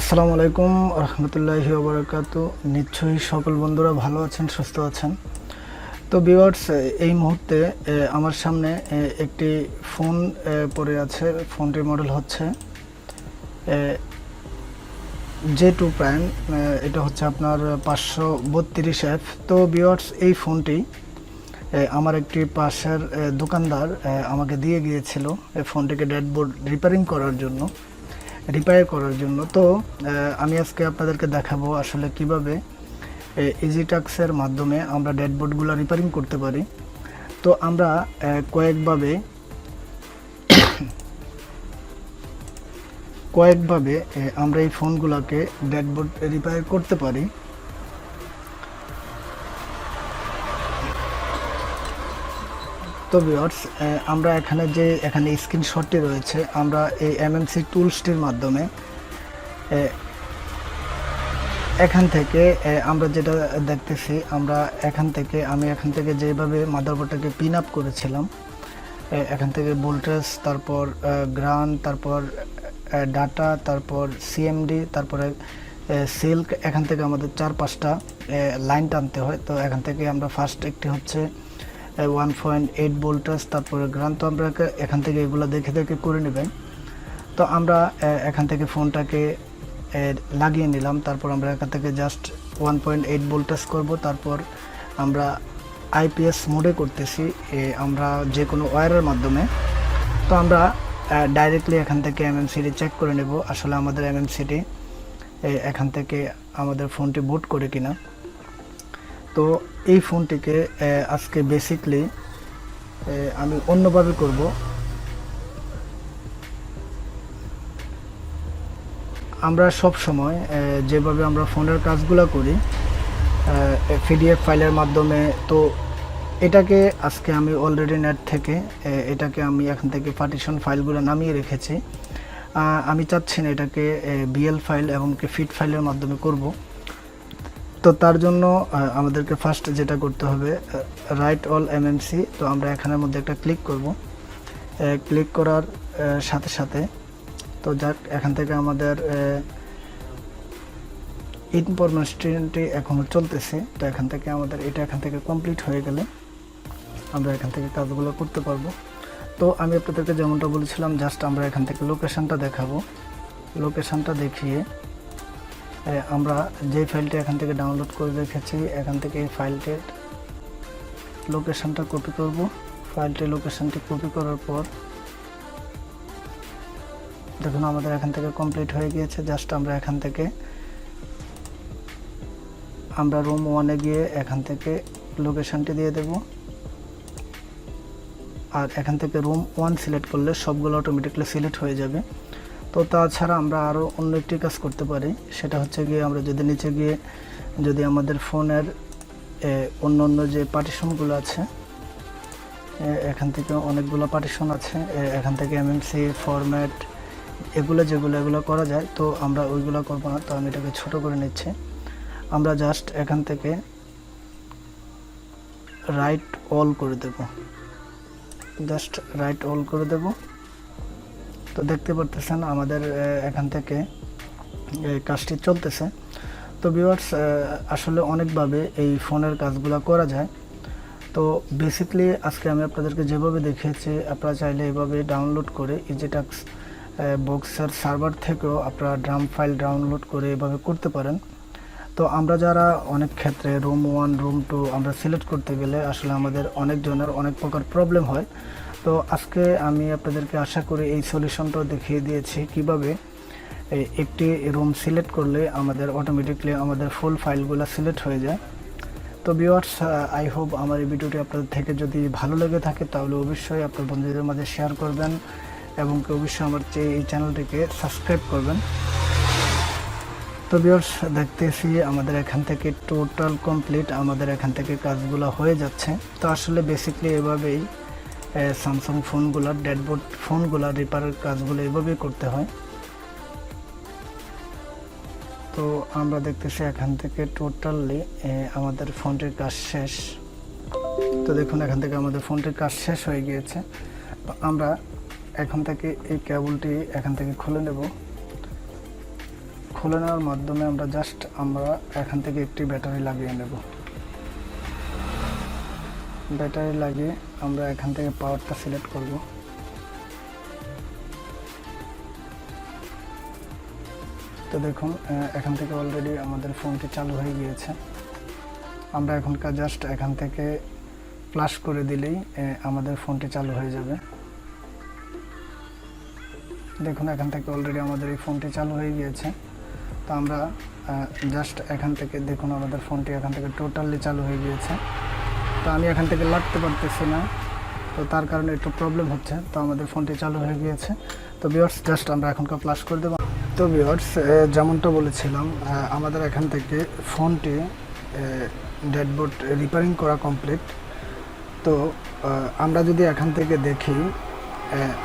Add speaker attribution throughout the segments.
Speaker 1: আসসালামু আলাইকুম রহমতুল্লাহি ওবরাকাতু নিশ্চয়ই সকল বন্ধুরা ভালো আছেন, সুস্থ আছেন। তো ভিউয়ার্স এই মুহূর্তে আমার সামনে একটি ফোন পড়ে আছে। ফোনটির মডেল হচ্ছে জে টু প্রাইম। এটা হচ্ছে আপনার পাঁচশো বত্রিশ এফ। তো বিওয়ার্স এই ফোনটি আমার একটি পাশের দোকানদার আমাকে দিয়ে গিয়েছিল এই ফোনটিকে ড্যাডবোর্ড রিপেয়ারিং করার জন্য। রিপেয়ার করার জন্য। তো আমি আজকে আপনাদেরকে দেখাবো আসলে কীভাবে ইজিটাক্সের মাধ্যমে আমরা ড্যাডবোর্ডগুলো রিপেয়ারিং করতে পারি। তো আমরা কয়েকভাবে কয়েকভাবে আমরা এই ফোনগুলোকে ড্যাডবোর্ড রিপেয়ার করতে পারি। তো ভিউয়ার্স আমরা এখানে যে, এখানে স্ক্রিনশটটি রয়েছে, আমরা এই এমএমসি টুলসটির মাধ্যমে এখান থেকে আমরা যেটা দেখতেছি, আমরা এখান থেকে, আমি এখান থেকে যেভাবে মাদারবোর্ডটাকে পিন আপ করেছিলাম এখান থেকে ভোল্টেজ তারপর গ্রান তারপর ডাটা তারপর সিএমডি তারপরে সিল্ক এখান থেকে আমাদের চার পাঁচটা লাইন টানতে হয়, তো এখান থেকে আমরা ফার্স্ট একটি হচ্ছে ওয়ান পয়েন্ট এইট ভোল্টেজ তারপরে গ্রান তো আমরা এখান থেকে এগুলো দেখে দেখে করে নেবেন। তো আমরা এখান থেকে ফোনটাকে লাগিয়ে নিলাম, তারপর আমরা এখান থেকে just one point eight voltage করব, তারপর আমরা আইপিএস মোডে করতেছি আমরা যে কোনো ওয়্যারের মাধ্যমে। তো আমরা ডাইরেক্টলি এখান থেকে এমএমসিডি চেক করে নেব, আসলে আমাদের এমএমসিডি এখান থেকে আমাদের ফোনটি বুট করে কিনা। তো এই ফোনটিকে আজকে বেসিকলি আমি অন্যভাবে করব। আমরা সব সময় যেভাবে আমরা ফোনের কাজগুলো করি পিডিএফ ফাইলের মাধ্যমে, তো এটাকে আজকে আমি অলরেডি নেট থেকে এটাকে আমি এখান থেকে পার্টিশন ফাইলগুলো নামিয়ে রেখেছি। আমি চাচ্ছি না এটাকে বিএল ফাইল এবং ফিট ফাইলের মাধ্যমে করব। তো তার জন্য আমাদেরকে ফার্স্ট যেটা করতে হবে রাইট অল এমএমসি তো আমরা এখানের মধ্যে একটা ক্লিক করব। ক্লিক করার সাথে সাথে, তো যাক, এখান থেকে আমাদের ইনফরমেশনটি এখনও চলতেছে, তো এখান থেকে আমাদের এটা এখান থেকে কমপ্লিট হয়ে গেলে আমরা এখান থেকে কাজগুলো করতে পারব। তো আমি আপনাদেরকে যেমনটা বলেছিলাম জাস্ট আমরা এখান থেকে লোকেশানটা দেখাবো। লোকেশানটা দেখিয়ে আমরা যে ফাইলটি এখান থেকে ডাউনলোড করে রেখেছি, এখান থেকে এই ফাইলটির লোকেশানটা কপি করব। ফাইলটির লোকেশানটি কপি করার পর, দেখুন আমাদের এখান থেকে কমপ্লিট হয়ে গিয়েছে। জাস্ট আমরা এখান থেকে, আমরা রুম ওয়ানে গিয়ে এখান থেকে লোকেশানটি দিয়ে দেব। আর এখান থেকে রুম ওয়ান সিলেক্ট করলে সবগুলো অটোমেটিকলি সিলেক্ট হয়ে যাবে। তো তাছাড়া আমরা আরও অন্য একটি কাজ করতে পারি। সেটা হচ্ছে গিয়ে আমরা যদি নিচে গিয়ে যদি আমাদের ফোনের অন্য অন্য যে পার্টিশনগুলো আছে এখান থেকে অনেকগুলো পার্টিশন আছে এখান থেকে এমএমসি ফরম্যাট এগুলো যেগুলো, এগুলো করা যায়, তো আমরা ওইগুলো করব না। তো আমি এটাকে ছোট করে নিচ্ছি। আমরা জাস্ট এখান থেকে রাইট অল করে দেব। জাস্ট রাইট অল করে দেব। তো দেখতে পারতেছেন আমাদের এখান থেকে কাজটি চলতেছে। তো ভিউয়ার্স আসলে অনেকভাবে এই ফোনের কাজগুলো করা যায়। তো বেসিকলি আজকে আমি আপনাদেরকে যেভাবে দেখিয়েছি, আপনারা চাইলে এভাবে ডাউনলোড করে ইজিটাক্স বক্সের সার্ভার থেকেও আপনারা ড্রাম ফাইল ডাউনলোড করে এভাবে করতে পারেন। তো আমরা যারা অনেক ক্ষেত্রে রুম ওয়ান রুম টু আমরা সিলেক্ট করতে গেলে আসলে আমাদের অনেক জনের অনেক প্রকার প্রবলেম হয়। তো আজকে আমি আপনাদেরকে আশা করি এই সলিউশনটাও দেখিয়ে দিয়েছি কীভাবে একটি রুম সিলেক্ট করলে আমাদের অটোমেটিকলি আমাদের ফুল ফাইলগুলো সিলেক্ট হয়ে যায়। তো ভিউয়ার্স আই হোপ আমার এই ভিডিওটি আপনাদের থেকে যদি ভালো লেগে থাকে তাহলে অবশ্যই আপনার বন্ধুদের মাঝে শেয়ার করবেন এবং অবশ্যই আমার যে এই চ্যানেলটিকে সাবস্ক্রাইব করবেন। তো ভিউয়ার্স দেখতেছি আমাদের এখান থেকে টোটাল কমপ্লিট আমাদের এখান থেকে কাজগুলো হয়ে যাচ্ছে। তো আসলে বেসিকলি এভাবেই স্যামসাং ফোনগুলোর ড্যাডবোর্ড ফোনগুলো রিপেয়ারের কাজগুলো এভাবেই করতে হয়। তো আমরা দেখতেছি এখান থেকে টোটালি আমাদের ফোনটির কাজ শেষ। তো দেখুন, এখান থেকে আমাদের ফোনটির কাজ শেষ হয়ে গিয়েছে। তো আমরা এখান থেকে এই কেবলটি এখান থেকে খুলে নেব। খুলে নেওয়ার মাধ্যমে আমরা জাস্ট আমরা এখান থেকে একটি ব্যাটারি লাগিয়ে নেব। ব্যাটারি লাগিয়ে আমরা এখান থেকে পাওয়ারটা সিলেক্ট করব। তো দেখুন এখান থেকে অলরেডি আমাদের ফোনটি চালু হয়ে গিয়েছে। আমরা এখনকার জাস্ট এখান থেকে প্লাস করে দিলেই আমাদের ফোনটি চালু হয়ে যাবে। দেখুন, এখান থেকে অলরেডি আমাদের এই ফোনটি চালু হয়ে গিয়েছে। তো আমরা জাস্ট এখান থেকে, দেখুন, আমাদের ফোনটি এখান থেকে টোটালি চালু হয়ে গিয়েছে। তো আমি এখান থেকে লাগতে পারতেছি না। তো তার কারণে একটু প্রবলেম হচ্ছে। তো আমাদের ফোনটি চালু হয়ে গিয়েছে। তো বিয়ার্স জাস্ট আমরা এখনকার প্লাস করে দেবো। তো বিয়ার্স যেমনটা বলেছিলাম আমাদের এখান থেকে ফোনটি ডেডবোর্ড রিপেয়ারিং করা কমপ্লিট তো আমরা যদি এখান থেকে দেখি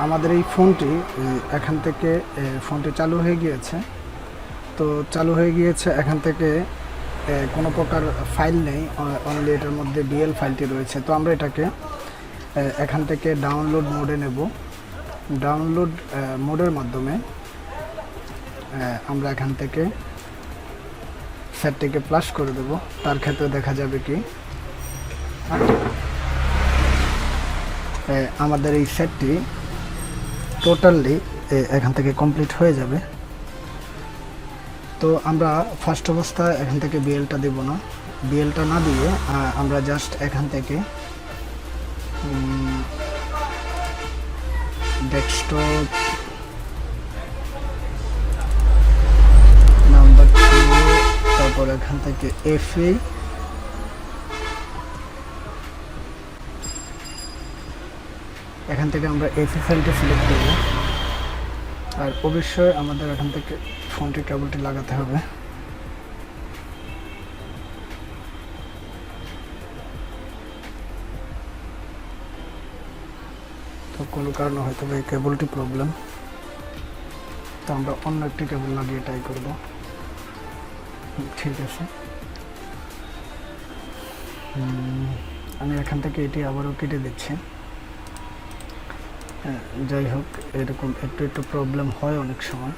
Speaker 1: আমাদের এই ফোনটি এখান থেকে ফোনটি চালু হয়ে গিয়েছে। তো চালু হয়ে গিয়েছে এখান থেকে কোনো প্রকার ফাইল নেই অনলি এটার মধ্যে বিএল ফাইলটি রয়েছে। তো আমরা এটাকে এখান থেকে ডাউনলোড মোডে নেব। ডাউনলোড মোডের মাধ্যমে আমরা এখান থেকে সেটটিকে প্লাস করে দেব। তার ক্ষেত্রে দেখা যাবে কি আমাদের এই সেটটি টোটালি এখান থেকে কমপ্লিট হয়ে যাবে। তো আমরা ফার্স্ট অবস্থা এখান থেকে বিএলটা দেব না। বিএলটা না দিয়ে আমরা জাস্ট এখান থেকে ডেস্কটপ নাম্বার টু তারপর এখান থেকে এফএ এখান থেকে আমরা এফি ফাইলটা সিলেক্ট করব। আর অবশ্যই আমাদের এখান থেকে ফোনটি কেবলটি লাগাতে হবে। তো কোনো কারণে হয়তো এই কেবলটি প্রবলেম তো আমরা অন্য একটি কেবল লাগিয়ে ট্রাই করব। ঠিক আছে। আমি এখান থেকে এটি আবারও কেটে দিচ্ছি। হ্যাঁ, যাই হোক এরকম একটু একটু প্রবলেম হয় অনেক সময়।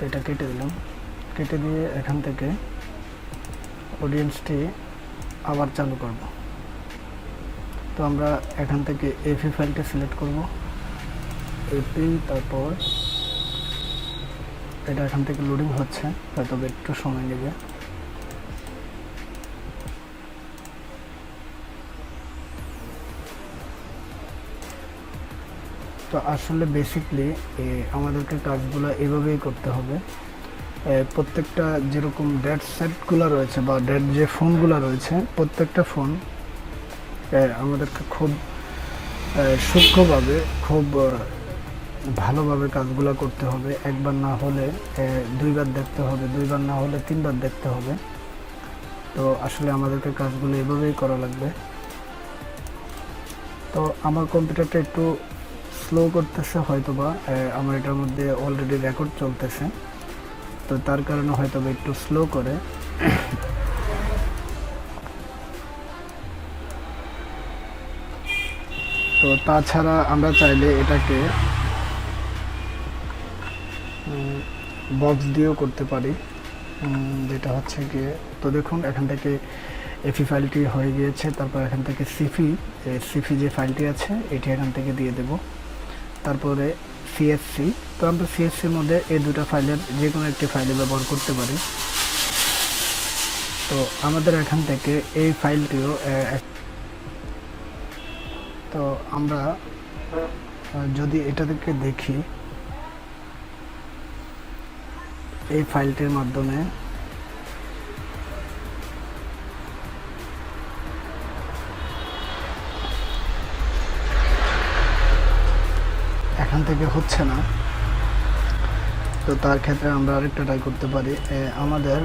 Speaker 1: তো এটা কেটে দিলাম। কেটে দিয়ে এখান থেকে অডিয়েন্সটি আবার চালু করব। তো আমরা এখান থেকে এফি ফাইলটা সিলেক্ট করব। এপি তারপর এটা এখান থেকে লোডিং হচ্ছে, হয়তো একটু সময় নেবে। তো আসলে বেসিকলি আমাদেরকে কাজগুলো এভাবেই করতে হবে। প্রত্যেকটা যেরকম ডেড সেটগুলো রয়েছে বা ডেড যে ফোনগুলো রয়েছে, প্রত্যেকটা ফোন আমাদেরকে খুব সূক্ষ্মভাবে, খুব ভালোভাবে কাজগুলো করতে হবে। একবার না হলে দুইবার দেখতে হবে, দুইবার না হলে তিনবার দেখতে হবে। তো আসলে আমাদেরকে কাজগুলো এভাবেই করা লাগবে। তো আমার কম্পিউটারটা একটু স্লো করতেছে হয়তো বা আমার এটার মধ্যে অলরেডি রেকর্ড চলতেছে। তো তার কারণে হয়তো বা একটু স্লো করে। তো তাছাড়া আমরা চাইলে এটাকে বক্স দিয়েও করতে পারি। যেটা হচ্ছে গিয়ে, তো দেখুন, এখান থেকে এফি ফাইলটি হয়ে গিয়েছে, তারপর এখান থেকে সিফি সিফি যে ফাইলটি আছে, এটি এখান থেকে দিয়ে দেব। তারপরে সিএসসি তো আমরা সিএসসির মধ্যে এই দুটো ফাইলের যে কোনো একটি ফাইলে ব্যবহার করতে পারি। তো আমাদের এখান থেকে এই ফাইলটিও তো আমরা যদি এটা থেকে দেখি, এই ফাইলটির মাধ্যমে এখান থেকে হচ্ছে না। তো তার ক্ষেত্রে আমরা আরেকটা ট্রাই করতে পারি। আমাদের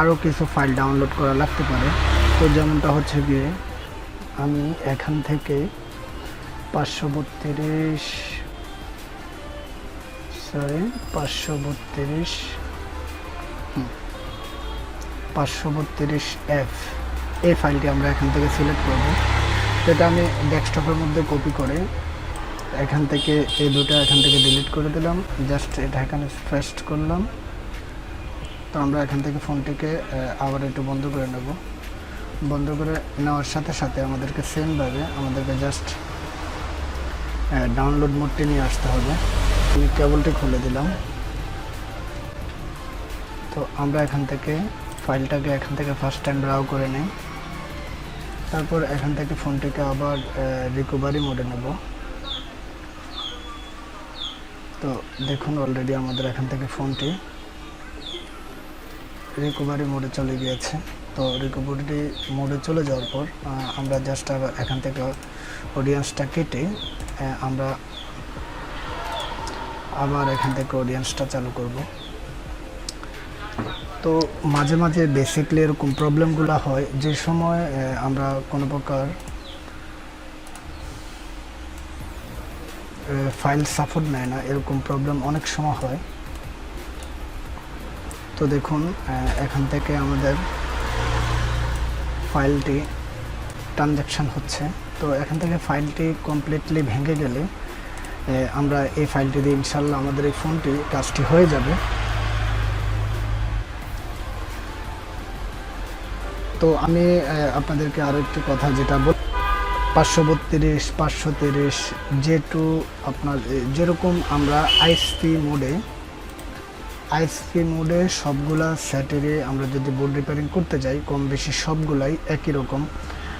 Speaker 1: আরও কিছু ফাইল ডাউনলোড করা লাগতে পারে। তো যেমনটা হচ্ছে গিয়ে, আমি এখান থেকে পাঁচশো বত্রিশ সরি পাঁচশো বত্রিশ পাঁচশো বত্রিশ এফ এই ফাইলটি আমরা এখান থেকে সিলেক্ট করব। যেটা আমি ডেস্কটপের মধ্যে কপি করে এখান থেকে এই দুটো এখান থেকে ডিলিট করে দিলাম। জাস্ট এটা এখানে ফেস্ট করলাম। তো আমরা এখান থেকে ফোনটিকে আবার একটু বন্ধ করে নেব। বন্ধ করে নেওয়ার সাথে সাথে আমাদেরকে সেমভাবে আমাদেরকে জাস্ট ডাউনলোড মোডটি নিয়ে আসতে হবে। আমি কেবলটি খুলে দিলাম। তো আমরা এখান থেকে ফাইলটাকে এখান থেকে ফার্স্ট টাইম ব্রাউ করে নিই। তারপর এখান থেকে ফোনটিকে আবার রিকভারি মোডে নেব। তো দেখুন অলরেডি আমাদের এখান থেকে ফোনটি রিকভারি মোডে চলে গিয়েছে। তো রিকভারি মোডে চলে যাওয়ার পর আমরা জাস্ট এখান থেকে অডিয়েন্সটা কেটে আমরা আবার এখান থেকে অডিয়েন্সটা চালু করব। তো মাঝে মাঝে বেসিকলি এরকম প্রবলেমগুলো হয়। যে সময় আমরা কোনো প্রকার ফাইল সাপোর্ট নেয় না, এরকম প্রবলেম অনেক সময় হয়। তো দেখুন এখান থেকে আমাদের ফাইলটি ট্রানজ্যাকশান হচ্ছে। তো এখান থেকে ফাইলটি কমপ্লিটলি ভেঙে গেলে আমরা এই ফাইলটি দিয়ে ইনশাল্লাহ আমাদের এই ফোনটি কাজটি হয়ে যাবে। তো আমি আপনাদেরকে আরও একটি কথা যেটা বল পাঁচশো বত্রিশ, পাঁচশো তিরিশ জে টু আপনার যেরকম আমরা আইএসপি মোডে আইএসপি মোডে সবগুলা স্যাটেরে আমরা যদি বোর্ড রিপেয়ারিং করতে যাই, কম বেশি সবগুলাই একই রকম।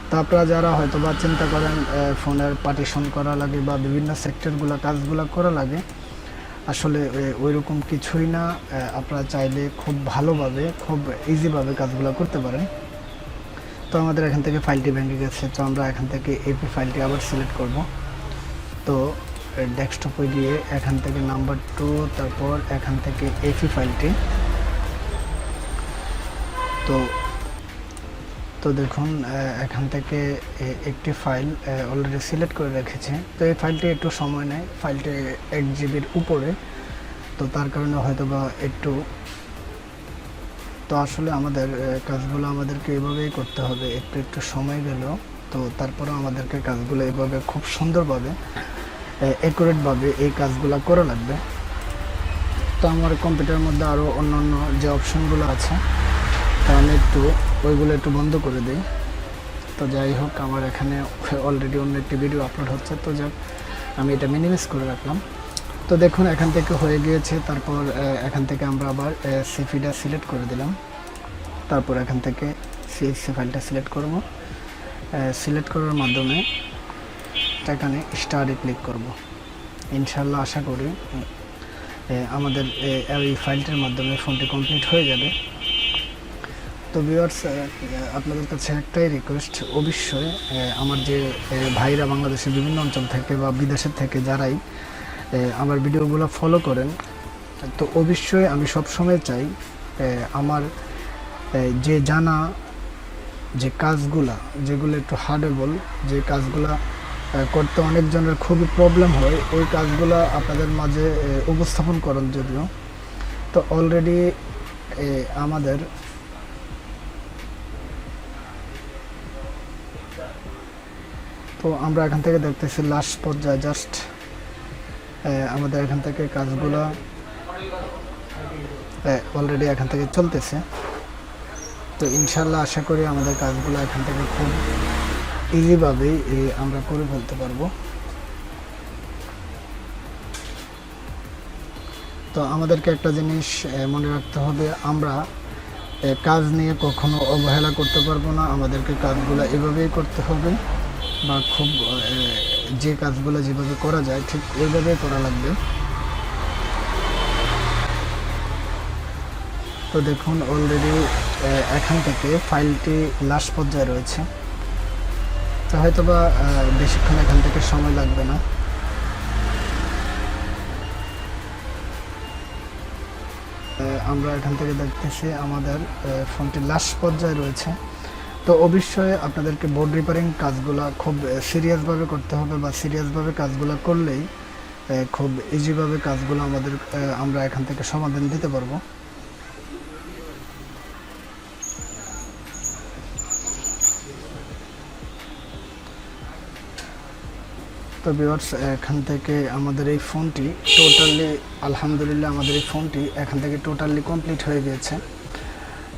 Speaker 1: তো আপনারা যারা হয়তো বা চিন্তা করেন ফোনের পার্টিশন করা লাগে বা বিভিন্ন সেক্টরগুলো কাজগুলো করা লাগে, আসলে ওই রকম কিছুই না। আপনারা চাইলে খুব ভালোভাবে, খুব ইজিভাবে কাজগুলো করতে পারেন। তো আমাদের এখান থেকে ফাইলটি ভেঙে গেছে, তো আমরা এখান থেকে এপি ফাইলটি আবার সিলেক্ট করব। তো ডেস্কটপে গিয়ে এখান থেকে নাম্বার টু তারপর এখান থেকে এপি ফাইলটি। তো তো দেখুন এখান থেকে একটি ফাইল অলরেডি সিলেক্ট করে রেখেছে। তো এই ফাইলটি একটু সময় নেয়, ফাইলটি এক জিবির উপরে। তো তার কারণে হয়তো বা একটু তো আসলে আমাদের কাজগুলো আমাদেরকে এভাবেই করতে হবে। একটু একটু সময় গেল, তো তারপরেও আমাদেরকে কাজগুলো এভাবে খুব সুন্দরভাবে অ্যাকুরেটভাবে এই কাজগুলো করা লাগবে। তো আমার কম্পিউটারের মধ্যে আরও অন্য অন্য যে অপশনগুলো আছে, তা আমি একটু, ওইগুলো একটু বন্ধ করে দিই। তো যাই হোক, আমার এখানে অলরেডি অন্য একটি ভিডিও আপলোড হচ্ছে। তো যাক, আমি এটা মিনিমাইজ করে রাখলাম। তো দেখুন, এখান থেকে হয়ে গিয়েছে। তারপর এখান থেকে আমরা আবার সিফিটা সিলেক্ট করে দিলাম। তারপর এখান থেকে সিএসসি ফাইলটা সিলেক্ট করব। সিলেক্ট করার মাধ্যমে এখানে স্টারে ক্লিক করব। ইনশাল্লাহ আশা করি আমাদের এই ফাইলটির মাধ্যমে ফোনটি কমপ্লিট হয়ে যাবে। তো ভিউয়ার্স আপনাদের কাছে একটাই রিকোয়েস্ট অবশ্যই আমার যে ভাইরা বাংলাদেশের বিভিন্ন অঞ্চল থেকে বা বিদেশের থেকে যারাই আমার ভিডিওগুলো ফলো করেন। তো অবশ্যই আমি সবসময় চাই আমার যে জানা যে কাজগুলা, যেগুলো একটু হার্ডেবল, যে কাজগুলা করতে অনেকজনের খুবই প্রবলেম হয়, ওই কাজগুলো আপনাদের মাঝে উপস্থাপন করেন যদিও। তো অলরেডি আমাদের তো আমরা এখান থেকে দেখতেছি লাস্ট পর্যায়ে জাস্ট আমাদের এখান থেকে কাজগুলো অলরেডি এখান থেকে চলতেছে। তো ইনশাল্লাহ আশা করি আমাদের কাজগুলো এখান থেকে খুব ইজিভাবেই আমরা করে ফেলতে পারব। তো আমাদেরকে একটা জিনিস মনে রাখতে হবে, আমরা কাজ নিয়ে কখনো অবহেলা করতে পারব না। আমাদেরকে কাজগুলো এভাবেই করতে হবে। বা খুব যে কাজগুলো যেভাবে করা যায়, ঠিক ওইভাবেই করা লাগবে। তো দেখুন অলরেডি এখান থেকে ফাইলটি লাস্ট পর্যায়ে রয়েছে। তো হয়তো বা বেশিক্ষণ এখান থেকে সময় লাগবে না। আমরা এখান থেকে দেখতেছি আমাদের ফোনটি লাস্ট পর্যায়ে রয়েছে। তো অবশ্যই আপনাদেরকে বোর্ড রিপেয়ারিং কাজগুলো খুব সিরিয়াসভাবে করতে হবে বা সিরিয়াসভাবে কাজগুলো করলেই খুব ইজিভাবে কাজগুলো আমাদের আমরা এখান থেকে সমাধান দিতে পারব। তো ভিউয়ার্স এখান থেকে আমাদের এই ফোনটি টোটালি আলহামদুলিল্লাহ আমাদের এই ফোনটি এখান থেকে টোটালি কমপ্লিট হয়ে গিয়েছে।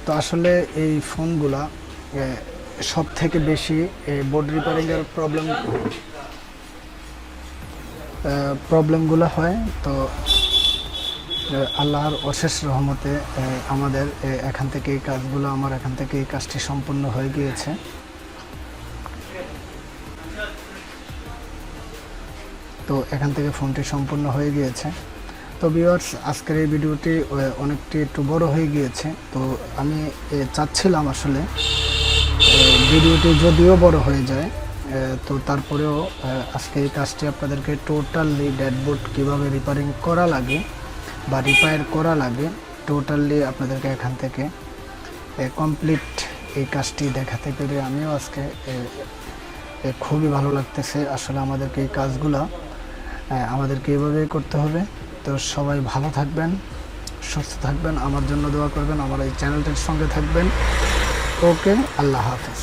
Speaker 1: তো আসলে এই ফোনগুলা সব থেকে বেশি বোর্ড রিপেয়ারিংয়ের প্রবলেম প্রবলেমগুলো হয়। তো আল্লাহর অশেষ রহমতে আমাদের এখান থেকে এই কাজগুলো, আমার এখান থেকে এই কাজটি সম্পূর্ণ হয়ে গিয়েছে। তো, এখান থেকে ফোনটি সম্পূর্ণ হয়ে গিয়েছে। তো ভিউয়ার্স আজকের এই ভিডিওটি অনেকটি একটু বড় হয়ে গিয়েছে। তো, আমি চাচ্ছিলাম আসলে ভিডিওটি যদিও বড় হয়ে যায় তো তারপরেও আজকে এই কাজটি আপনাদেরকে টোটালি ড্যাডবোর্ড কীভাবে রিপেয়ারিং করা লাগে বা রিপেয়ার করা লাগে টোটালি আপনাদেরকে এখান থেকে কমপ্লিট এই কাজটি দেখাতে পেরে আমিও আজকে খুবই ভালো লাগতেছে। আসলে আমাদেরকে এই কাজগুলো আমাদেরকে এইভাবেই করতে হবে। তো সবাই ভালো থাকবেন, সুস্থ থাকবেন, আমার জন্য দোয়া করবেন, আমার এই চ্যানেলটির সঙ্গে থাকবেন। ওকে আল্লাহ হাফেজ।